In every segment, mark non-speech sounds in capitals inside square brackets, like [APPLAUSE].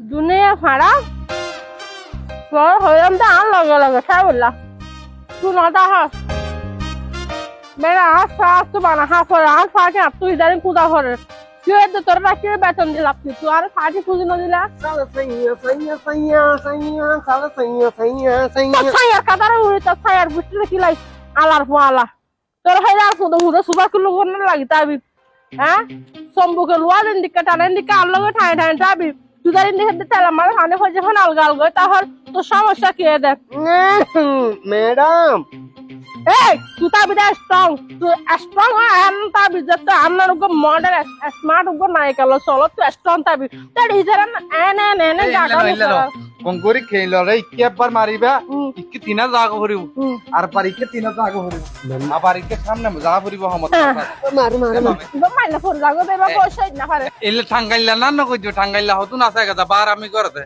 দুনিয়া ফাড়া তোর হইলাম তো আর লগে লগে খাই বললা তুই নটা হাস। বেড়া হাস হাস তো বানা হাস করে হাস ফাঁকে হাস তুই জানি কুদা করে তুই তো তোর বাকি বেতন দিলাম তুই তুই আর ফাঁকি খুঁজে না দিলা. ছায়ার কাতারে উড়ে তোর ছায়ার বুঝতে কি লাই? আলার পোয়ালা। তোর হাইলা আর ফুদো ফুদো সুপার কিলো করে লাগি তাবি? হ্যাঁ? সম্বুকে লুয়া দিন দিকে টানেন দিকে আর লগে ঠাই ঠাই যাবি তুই দেখে দিকে তেলা মারে হানে হয়ে যখন আলগা আলগা তাহার তো সমস্যা কে দেখ? ম্যাডাম। এই তুই তা বিদা স্ট্রং তুই স্ট্রং হয় আম তা যে তো আমার উগো মডেল স্মার্ট উগো নাই কালো চলো তুই স্ট্রং তাবি তার হিজারা এন এনে এনে জাগা কঙ্কুরি খেইল রে ইকে একবার মারিবা। ইকে তিনা জাগা ভরিব। আর পার ইকে তিনা জাগা ভরিব আবার ইকে সামনে জাগা ভরিব হমত maru, maru, maru. মাইলে ফুল জাগো দেবা পয়সা না পারে এলে ঠাঙ্গাইলা না না কইছো ঠাঙ্গাইলা হতো না সাইগা বার আমি করতে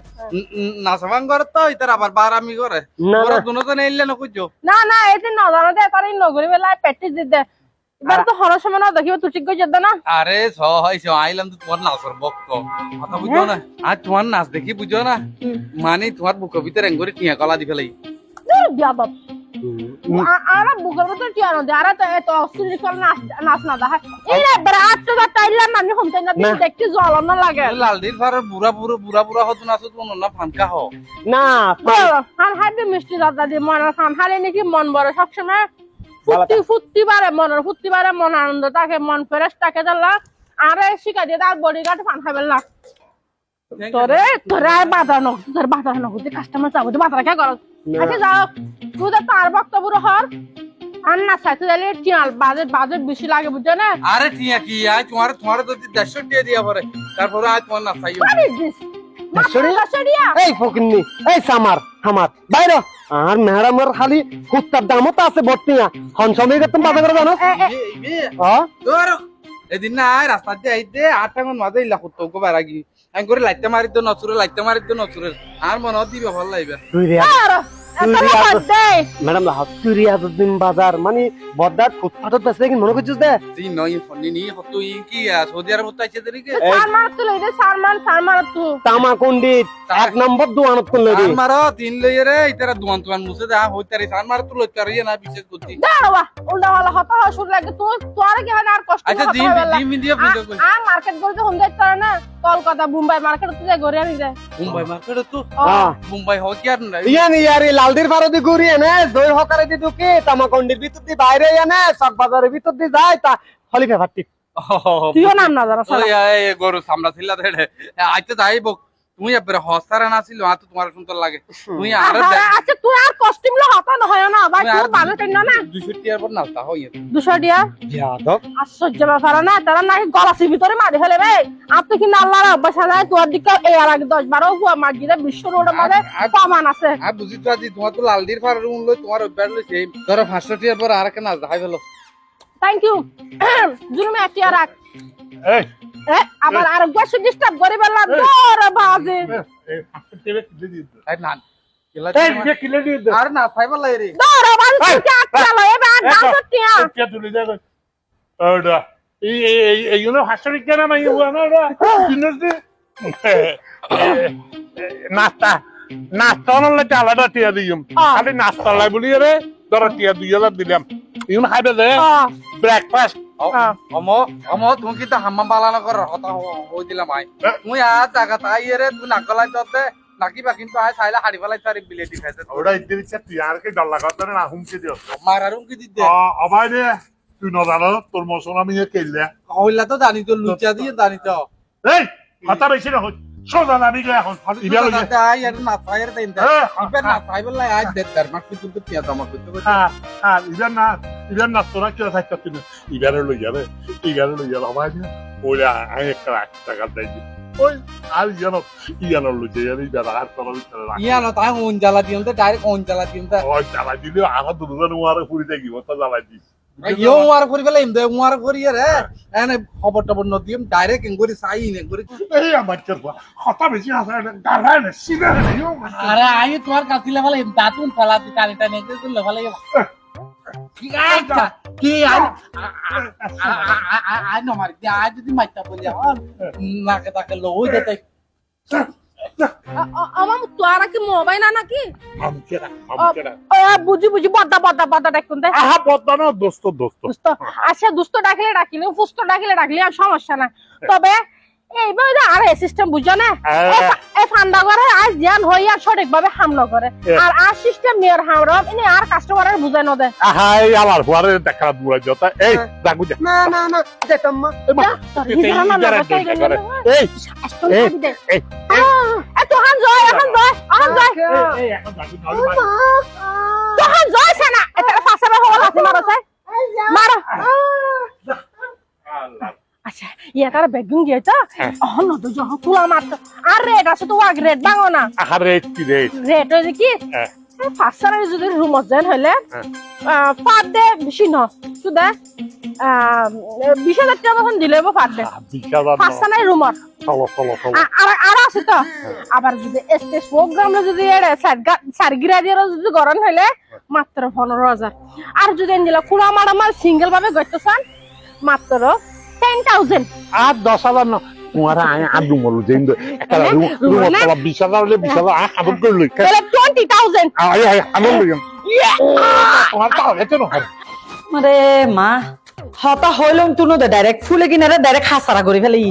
নাসবাং করে তো ইতার আবার বার আমি করে না, ওরা না। দুজন এলে না কইছো না না এই যে নজানো দে তার নগরী বেলায় প্র্যাকটিস দিতে এবার তো হর সময় না দেখিব তুই ঠিক করে না। আরে স হইছো আইলাম তো তোমার নাচর বক্ত। কথা বুঝো না? আর তোমার নাচ দেখি বুঝো না? মানে তোমার বুক ভিতরে এঙ্গরি টিয়া কলা দি ফেলাই। দূর বিয়াদব আর বুকের মতো টিয়ানো দে আর এত অশ্লীল করে নাচ নাচ না দেখা এই রে বিরাট তো তাইলা মানে হমতে না না। দেখতে জ্বলন না লাগে। লালদির ফার বুড়া বুড়ো বুড়া বুড়া হতো নাচো তো না ফানকা হ। না মিষ্টি দাদা দি মন খান হালে নাকি মন বড় সবসময়। ফুর্তি ফুর্তি বারে মনের ফুর্তি বারে মন আনন্দ থাকে মন ফ্রেশ থাকে জানলা আরে শিখা দিয়ে তার বডিগার্ড ফান খাবেন না তোরে তোরে আর বাধা নক তোর বাধা নক তুই কাস্টমার চাবো তুই বাধা কে করস আচ্ছা যাও তুই তো তার বক্তব্য হর আর না চাইতে গেলে টিয়াল বাজেট বাজেট বেশি লাগে বুঝছ না? আরে টিয়া কি আজ তোমার তোমার যদি দেড়শো টিয়া দিয়া পরে তারপরে আজ তোমার টিয়া? দেড়শো এই ফকিন্নি এই সামার সামার বাইরে আর ম্যাডামের খালি কুত্তার দামও তো আছে ভর্তি না হনসমে তুমি বাধা করে জানো এদিন না রাস্তা দিয়ে আইতে আট টাঙ্গন মাঝে ইলা করতো গোবার আগি আমি করে লাইতে মারি তো নচুরে লাইতে মারি তো নচুরে। আর মনে দিবে ভালো লাগবে তুই তুই ম্যাডাম তুই রিয়াজুদ্দিন বাজার। মানে বদ্দার ফুটপাথত বেসে কি মনে করছিস দে তুই নই ফনি নি হতো ই কি সৌদি আরব তো আইছে দেরিকে সালমান তুই লইদে সালমান সালমান তুই। তামা কন্ডিত এক নম্বর দোয়ানত করলে রে। আর মারো তিন লইয়ে রে ইতারা দুয়ান তুয়ান মুছে দা হইতারি সান মার তো লইতার ইয়ে না বিশেষ করতি দাঁড়াওয়া উল্টা ওয়ালা হতা শুরু লাগে। তুই তোর কি হয় না আর কষ্ট আচ্ছা জিম হবে দিয়ে কই? আ মার্কেট যাইতে পারে না? কলকাতা মুম্বাই মার্কেট তো ঘুরে আনি যায় মুম্বাই মার্কেট তো হ্যাঁ মুম্বাই হয় কি আর নাই? ইয়ে ইয়ারি দি ঘুরি এনে দই হকারে দি ঢুকি তামা কন্ডির ভিতর দি বাইরে এনে চক বাজারের ভিতর দি যায় তা খলিফা ফেভারটি কি নাম না জানা ওই এই গরু সামলা ছিল আইতে যাইব। তুমি এবারে হসারা না ছিল তোমার সুন্দর লাগে। তুমি আর আচ্ছা তুই আর কস্টিউম লো হতা নহয় না ভাই তুই ভালো চাই না দুশো টিয়ার পর নাস্তা হয় দুশো দিয়া যাদব। আশ্চর্য ব্যাপার না? তারা নাকি গলাসির ভিতরে মারি ফেলে রে আপনি কিন্তু আল্লাহর অভ্যাস নাই? তোর দিকে এই আর আগে দশ বারো হুয়া মার্জিতে বিশ্ব রোডের মধ্যে প্রমাণ আছে। আর বুঝি তো আজি তোমার তো লালদির ফার রুম লই তোমার অভ্যাস লইছে ধরো পাঁচশো টিয়ার পর আর নাস্তা খাই ফেলো। থ্যাংক ইউ [CLEARS THROAT] জুলুমে আর রাখ। এই। এ, আবার আর গ্যাস ডিস্টার্ব করে বেলা দৌড় বাজে এই। ফাঁকটা টেবে কিলে দিয়ে দে। আর না রে। বাজে কি আটকালো এবার এই দাও তো, তো টিয়া। তুলে দে কই। এই এই- এই এই হাসরি কেন মাই না জিনিস দি। নাস্তা নাস্তা অনলে চালাটা টিয়া দিম। খালি নাস্তা লাই বলি রে ধর টিয়া দুই হাজার দিলাম। ইউন খাইবে দে। ব্রেকফাস্ট। অম অম তুমি কিন্তু হাম্মা বালানা কর হতা হই দিলাম আই তুই আর জায়গা তাই রে তুই নাকলাই তোতে নাকিবা কিন্তু আয় চাইলে হাড়ি ফেলাই তার বিলেটি খাইছে। ওটা ইতে দিচ্ছে তুই আর কি ডল্লা করতে না হুমকি দিও মারারুম কি দিতে অবাই দে। তুই নজানো তোর মশন আমি কেলে হইলা তো জানি তো লুচা দিয়ে জানি তো। এই কথা বেশি না হই সোজা নামি গে এখন ইবেল আই আর না চাইর দেন হ্যাঁ, না চাইবেল লাই আজ দেখ তার মাছ কিন্তু তিয়া জমা করতে করতে হ্যাঁ হ্যাঁ ইবেল না কি থাকতে তুই ইবেল লই যাবে ইবেল লই যাবে অবাই দে ওইলা আমি একটা এক টাকা দেই ওই আর জানো ইয়ানো লই যাবে ইবেল আর তোর ভিতরে রাখ ইয়া না ওন জ্বালা দিম তো ডাইরেক্ট ওন জ্বালা দিম তো ওই চালা দিলে আর দুজন ওয়ারে পুরি দেখি ওটা জ্বালা দিস ইয়ো ওয়ার করি ফেলে ইমদে ওয়ার করি রে এনে খবর টবর ন দিম ডাইরেক্ট এঙ্গরি চাই নে করি এই আমার চর কথা বেশি আসা গাড়া না সিনা ইয়ো আরে আই তোমার কাছিলে ফেলে দাতুন ফেলা দি টানি টানি কে তুলে ফেলে কি আচ্ছা আই আই যদি মাইতা বলি নাকে তাকে আমার তো আর কি মোবাইল না নাকি আমকেরা আমকেরা ও, বুঝি বুঝি বদ্দা বদ্দা বদ্দা ডাকুন দে আহা পদ্মা না দোস্ত দোস্ত দুস্থ আচ্ছা দুস্থ ডাকলে ডাকিলে ফুস্ত ডাকলে ডাকলে আর সমস্যা না তবে যে আর সিস্টেম বুঝছ না? হ্যাঁ। এই ফান্ডা করে আর জ্ঞান হইয়া সঠিক ভাবে হামলা করে। হ্যাঁ। আর আর সিস্টেম নিয়ে হামরা ইনি আর কাস্টমারের বুঝাই ন আমার দেখা দূরা যত এই রাখু যা না না না যেতাম মা হিজরা না ইজারা লাগাই দরকার গেলে করে। এই এই, খাবি দে। এই, এ তো হান জয় হান জয় হান জয় এই এখন রাখু তাহলে মার। তো হান জয় সানা এটা পাশে বে হল হাতে মারো চাই মারো আল্লাহ। আচ্ছা ইয়া বেগুন গিয়ে তো? হ্যাঁ। অহন তো যখন তুলা মারতো আর রেট আছে তো ওয়াগ রেট বাঙো না। আহা রে কি রে রেট হয়েছে কি? হ্যাঁ। যদি রুমত যেন হলে হ্যাঁ। পার ডে বেশি ন। শুধু বিশ হাজার টাকা মতন দিলে ডে বিশাল ফার্স্ট নাই রুমত আর আর আছে তো। আবার যদি স্টেজ প্রোগ্রাম যদি সারগিরা দিয়ে যদি গরম মাত্র পনেরো হাজার আর যদি এনজিলা কুড়া মারা মার সিঙ্গেল ভাবে করতে চান মাত্র টেন থাউজেন্ড আর দশ হাজার না তোমার একটা হ্যাঁ, রুম রুম রুম তলা বিশ হাজার হলে বিশ হাজার আয় আদর করে তাহলে টোয়েন্টি থাউজেন্ড আয় আয় আদর লই তোমার তো হয়েছে না আরে মা হতা হইলং তুনো দে ডাইরেক্ট ফুলে কিনারে ডাইরেক্ট হাসারা করে ফেলি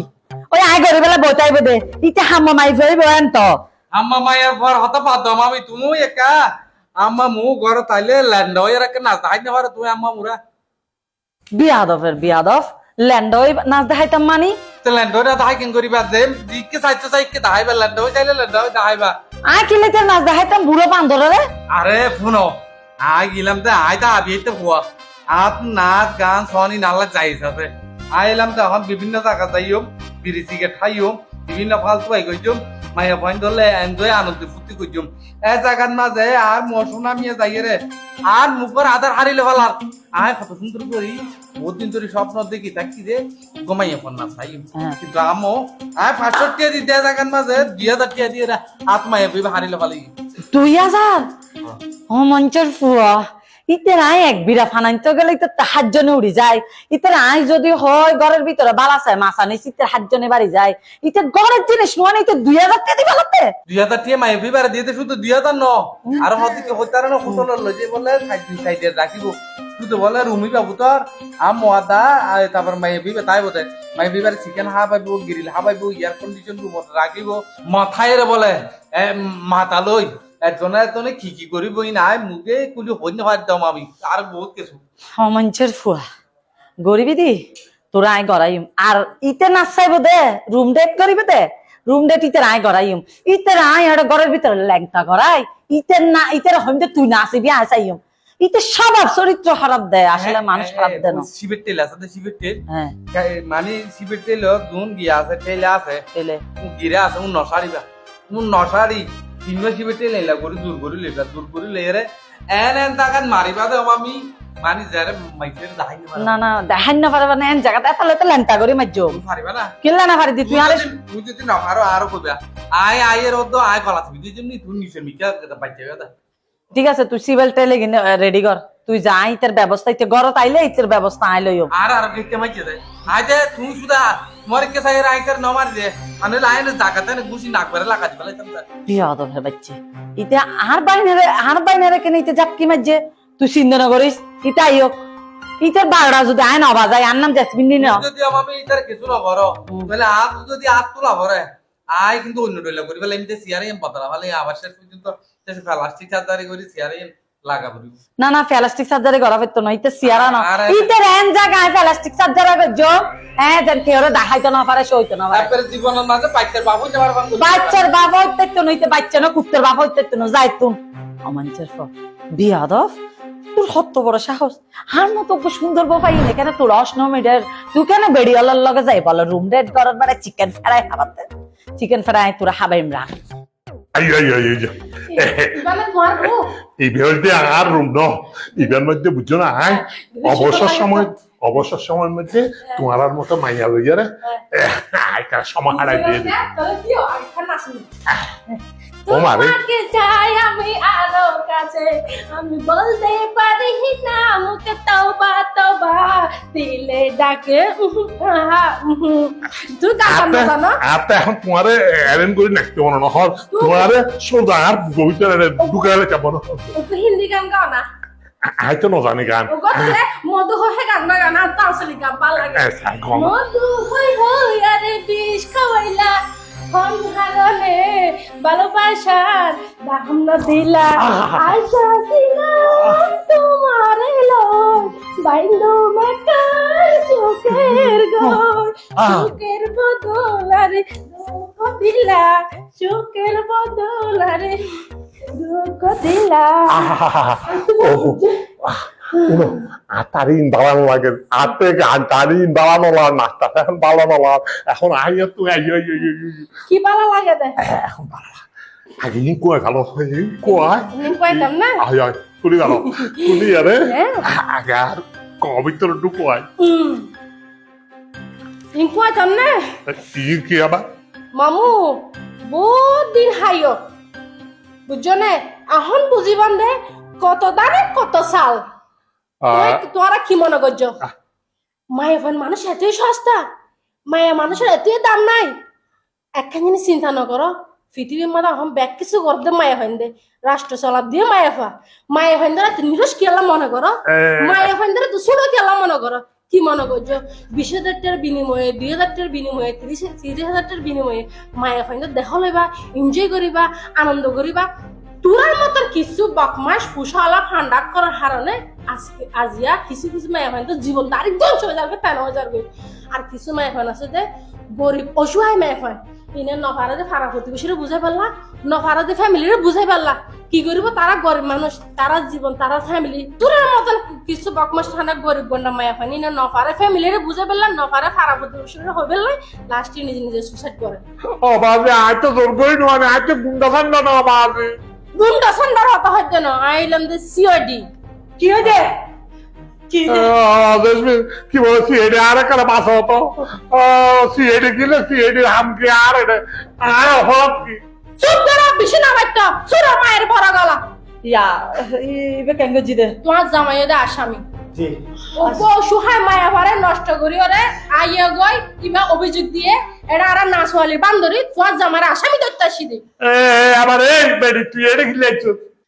ওই আই করে ফেলে বইতাইব দে ইতে হাম্মা মাই ফেলিব এন তো আম্মা মায়ের পর হতে পারতাম আমি তুমি একা। আম্মা মু ঘর তাইলে ল্যান্ড হয়ে রাখে না তাই না তুমি আম্মা মুরা বিয়াদফের বিয়াদফ। ল্যান্ড ওই নাচ দেখাইতাম মানি। তো ল্যান্ড তাই কেন করিবা যে দিকে সাইতে চাইকে দাহাইবা ল্যান্ডয় চাইলে ল্যান্ডয় দাহাইবা আই কিলিতে নাচ দেখাইতাম বুড়ো বান্দরে আরে শুনো আই গেলাম তে আই তা আবিতে হুয়া আত নাচ গান সনি নালা যাইছ আছে আইলাম তো এখন বিভিন্ন জায়গা যাইও বিড়ি সিগারেট খাইও বিভিন্ন ফালতু আই কইজুম মাইয়া পয়েন্ট ধরলে এনজয় আনন্দ ফুর্তি কইজুম এ জায়গার মাঝে আর মৌসুম নামিয়ে যাই রে। আর মুখের আধার হারিলে ফেলার আয় কত সুন্দর করি। বহুত দিন ধরে স্বপ্ন দেখি থাকি যে ঘুমাইয়া ফোন না চাই হ্যাঁ। কিন্তু আমো আয় পাঁচশো টিয়া দিতে জায়গার মাঝে দুই হাজার টিয়া দিয়ে পেয়ে হারিলে ফেলাই দুই হাজার? ও মঞ্চের ফুয়া। ইতের আই এক বিরা ফানাইতে গেলে তো হাত জনে উড়ি যায়। ইতের আই যদি হয়, ঘরের ভিতরে বালাসায় মাছা নিস ইতের হাত জনে বাড়ি যায়। ইতের ঘরের জিনিস নোয়ান ইতে দুই হাজার টাকা দিবা লাগতে দুই হাজার টিয়া মাই এবারে দিতে শুধু দুই হাজার ন। আর হদিকে হইতার না হোটেল লজে বলে সাইড সাইডে রাখিব। শুধু বলে রুমি বাবু তোর আম মদা আর তারপর মাই বিবে তাই বোধ মাই বিবার চিকেন হা পাইব গ্রিল হা পাইব এয়ার কন্ডিশন রুমত রাখিব। মাথায় বলে মাথা লই। একজনে একজনে কি কি করিব ই নাই মুখে কুলি হইন হয় দম আমি আর বহুত কিছু। ও মঞ্চের ফুয়া। গরিবি দি তোরা আই গড়াইম। আর ইতে নাচ চাইব দে রুম ডেট করিবে দে রুম ডেট ইতে আই গড়াইম। ইতে আই আর ঘরের ভিতরে ল্যাংটা গড়াই ইতে না ইতে হইতে তুই নাচিবি আই চাইম। ইতে সবার চরিত্র খারাপ দেয় আসলে মানুষ খারাপ দেয় না। শিবের তেল আছে শিবের তেল। হ্যাঁ। মানে শিবের তেল গুণ গিয়া আছে তেলে আছে। পেলে গিরে আছে উন নসারিবা উন নসারি তিনবা শিবেতে লেলা করে দূর করে লেলা দূর করে লেরে এন এন তাকান মারিবা দে আমি মানি যারে মাইকের দাহাই না না দেখাই না পারবা না এন জায়গাতে করি পারিবা না কিল্লা না পারি দি তুই আরে তুই যদি না পারো আরও কইবা আয় আয়ের ওদ আয় কলা তুমি দুই জন্য তুই নিচে মিকা বাইতে গেদা ঠিক আছে তুই সিভিল টেলে কিনে রেডি কর। তুই যা ইতের ব্যবস্থা ইতে ঘরত আইলে ইতের ব্যবস্থা আইলইও আর আর দে। তুই সুদা। মরে কে সাইর আয় কর নমার দে। আনে লাইন জাগাতে না গুছি নাক বেরে লাগা দিবা লাইতাম বিয়াদব হে বাচ্চে। ইতে আর বাইনারে আর বাইনারে কেন ইতে জাপকি মারজে তুই চিন্তা না করিস ইতে আইও। ইতের বারোটা যদি আয় না বাজায় আর নাম জেসমিন নি না যদি আমি ইতার কিছু না করো তাহলে আজ যদি আজ তোলা ভরে আয় কিন্তু অন্য ডইলা করি। বলে এমনি সিয়ারে এম পাতলা বলে আবার শেষ পর্যন্ত প্লাস্টিক চার্জারি করি পড়ি না না প্লাস্টিক সার্জারি করা না ইতে সিয়ারা না। ইতে রেন জায়গায় প্লাস্টিক সার্জারি করছ হ্যাঁ যেন কেউ দেখাইতো না পারে সইতো না পারে। তারপরে জীবনের মাঝে পাইকার বাবু যাবার বাবু বাচ্চার বাবা হইতে তো নইতে বাচ্চা না কুত্তের বাবা হইতে তো না ফ বিয়াদব তোর কত বড় সাহস। হার মতো সুন্দর বউ পাই না কেন তোর অস মিটার তুই কেন বেড়িয়ালার লগে যাই বলো রুম রেড করার বেড়ে চিকেন ফ্রাই খাবাতে চিকেন ফ্রাই তোরা খাবাইম রাখ। আই আই আই আই এই বেহলতে আর রুম ন ইবের মধ্যে বুঝছ না আয় অবসর সময় অবসর সময়ের মধ্যে তোমার আর মতো মাইয়া লইয়া রে একটা সময় হারাই দিয়ে। তোমাকে চাই আমি আরও কাছে। আমি বলতে পারি না মুখে তওবা তওবা দিলে ডাকে। তুই গান আপনি এখন তোমারে অ্যারেঞ্জ করে নাচতে না হল তোমারে সোজা আর ভিতরে ঢুকালে কেমন হিন্দি গান গাও না। আই তো না জানি গান মধু হয়ে গান না গান আর তালসলি গান ভালো লাগে মধু হই হই আরে বিষ খাওয়াইলা হারনে ভালোবাসার দাম না দিলা আশা ছিলাম তোমার এলো বাইন্দো মাকার চোখের গর চোখের বদল আরে দিলা চোখের বদল আরে আতারিন বাড়ানো লাগে। আতে গাড়িন বাড়ানো লাগে। নাস্তা এখন বাড়ানো লাগে। এখন আইয়া তো আইয়া আইয়া আইয়া, আইয়া। কি ভালো লাগে এখন বাড়া আগে ইন কয় গেল ইন নিম কইতাম না? আই আই তুলি গেল তুলি আরে। আগে আর কবিতর ঢুকোয় নিম কইতাম না? কি কি আবার? মামু বহুত দিন হাইও বুঝছ না এখন বুঝিবান দে কত দানে কত সাল তোরা কি মনে করছ? মায়া ফান মানুষ এতই সস্তা। মায়া মানুষের এতই দাম নাই। একখান জিনিস চিন্তা ন করো পৃথিবীর মধ্যে এখন ব্যাগ কিছু করতে মায়া হইন দে। রাষ্ট্র চলাপ দিয়ে মায়া ফা মায়া হইন তুমি নিরস কেলা মনে করো? মায়া হইন ধরে দুশো কেলা মনে করো? কি মনে করছ? বিশ হাজার টাকার বিনিময়ে, দুই হাজার টাকার বিনিময়ে, তিরিশ তিরিশ হাজার টাকার বিনিময়ে মায়ের ফাইন দেখা লইবা এনজয় করিবা, আনন্দ করিবা। তোরার মতো কিছু বকমাস পুষালা ফান্ডাক করার হারণে আজকে আজিয়া কিছু কিছু মায়া হইন তো জীবন তারিখ ধ্বংস হয়ে যাবে তেন হয়ে যাবে। আর কিছু মায়া হয় আছে যে গরিব, অসহায় মায়া হইন ইনে নফারা যে ফারা প্রতিবেশীরা বুঝাই পারলা? নফারা যে ফ্যামিলিরে বুঝাই পারলা? কি করিব? তারা গরিব মানুষ তারা জীবন তারা ফ্যামিলি। তোরার মতন কিছু বকমাস থানা গরিব গন্ডা মায়া হইন ইনে নফারে ফ্যামিলিরে বুঝাই পারলা নফারে ফারা প্রতিবেশীরা হয়ে পারলাই লাস্টে নিজে নিজে সুসাইড করে। ও বাবা আজ তো জোর করি নয় আজ তো গুন্ডা ফান্ডা না বাবা। গুন্ডা সন্ডার হতা হইতে না আইলাম দে সিওডি কি হইছে? কি? দেশমি সিএডি আর একটা হতো? সিএডি কিলে সিএডি হামকি আর আর কি? চুপ করে বেশি না বাইটা সুরা মায়ের বড় গলা। ইয়া ইবে কেন গজি দে তোমার জামাই আসামি। জি। ও অসহায় মায়া ভারে নষ্ট করি ওরে। আইয়া গই কিবা অভিযোগ দিয়ে এটা আর না সোয়ালির বান্দরি তোমার জামার আসামি ধরতে আসি দে এ আবার এই বেডি তুই এটা কি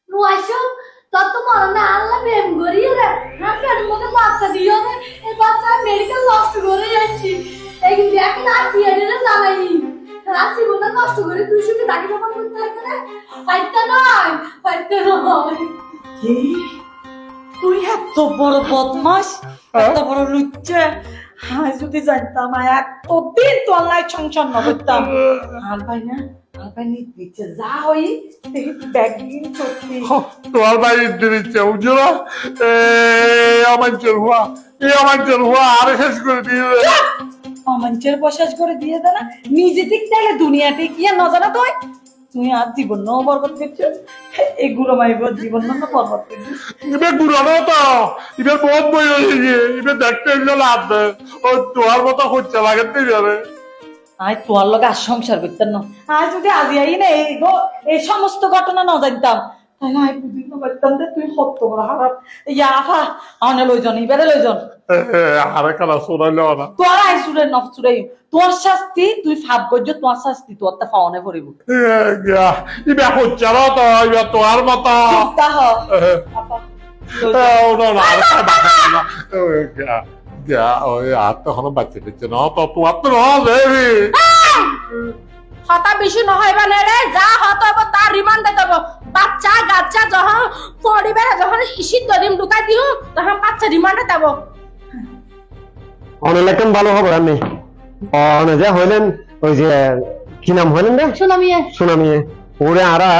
রুয়াইছো তত মরণে আল্লাহ প্রেম করিয়ে রে না ফের মনে বাচ্চা দিও রে এই বাচ্চা মেডিকেল নষ্ট করে যাচ্ছি। এই দেখ না সিয়ারে জানাই রাত্রি বলে নষ্ট করে তুই শুধু তাকে যখন করতে লাগে রে পাইতে নয় পাইতে নয়। তুই এত বড় বদমাস এত বড় লুচ্চে। আমি যদি জানতাম আর এতদিন তো আল্লাহ সংসার করতাম। আর ভাই না তোমার দিচ্ছে বুঝছ না? আর শেষ করে দিয়ে করে দে না নিজে ঠিক তাহলে দুনিয়াতে কি আর নজানা তুই তুই আর জীবন ন বরবাদ করছ। এই গুলো মাইব জীবন ন বরবাদ করছ। ইবে তো ইবে বহুত বই হয়ে গিয়ে ইবে দেখতে লাভ দেয় ও তোমার মতো হচ্ছে লাগে তুই যাবে আই তোমার লগে আর সংসার করতাম না। আজ যদি আজি আই না এই গো- এই সমস্ত ঘটনা না জানতাম। তাহলে আই বুঝিত পারতাম যে তুই সত্য বড় ইয়া আফা আনে লইজন ইবারে লইজন আর শোনাইলে না। তোর আই সুরে নফ সুরে তোর শাস্তি তুই ফাপ গজ্জ তোর শাস্তি তোর তা পাওনে পড়িব। ইবে হচ্ছে না তো ইবে তোমার মতো চিন্তা হ। আপা। না আর না যা ওই আর তো এখনও বাচ্চা দিচ্ছে না তো তোমার তো হতা বেশি নহয় মানে রে যা হত হব তার রিমান্ডে দেব। বাচ্চা গাচ্চা যখন পরিবারে যখন ইসিত দরিম ঢুকাই দিও তখন বাচ্চা রিমান্ডে দেব। অনেক ভালো হবে আমি। অনে যে হইলেন ওই যে কি নাম হইলেন রে? সুনামিয়ে সুনামি ওরে আরা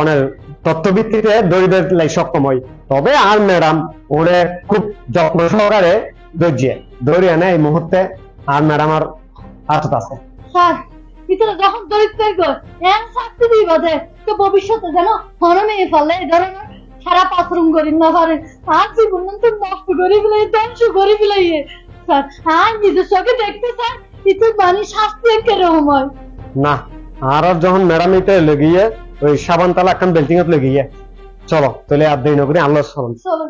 অনের তত্ত্বভিত্তিতে দরিদ্র লাই সক্ষম হয় তবে আর ম্যাডাম ওরে খুব যত্ন সহকারে এই মুহূর্তে আর ম্যাডাম আর আতত আছে। স্যার ভিতরে যখন দরিদ্র গো এন শাস্তি দিব যে তো ভবিষ্যতে যেন হরমে ফলে এই ধরনের সারা পাথরুম করি না পারে। আর জীবন তো নষ্ট করে ফেলাই ধ্বংস করে ফেলাই স্যার আর নিজের চোখে দেখতে স্যার কিন্তু মানে শাস্তি কীরকম হয় না আর যখন ম্যাডাম এটা লেগিয়ে ওই সাবান তালা একখান বেল্টিং লেগিয়ে। চলো তাহলে আর দেরি না করে আল্লাহ চলো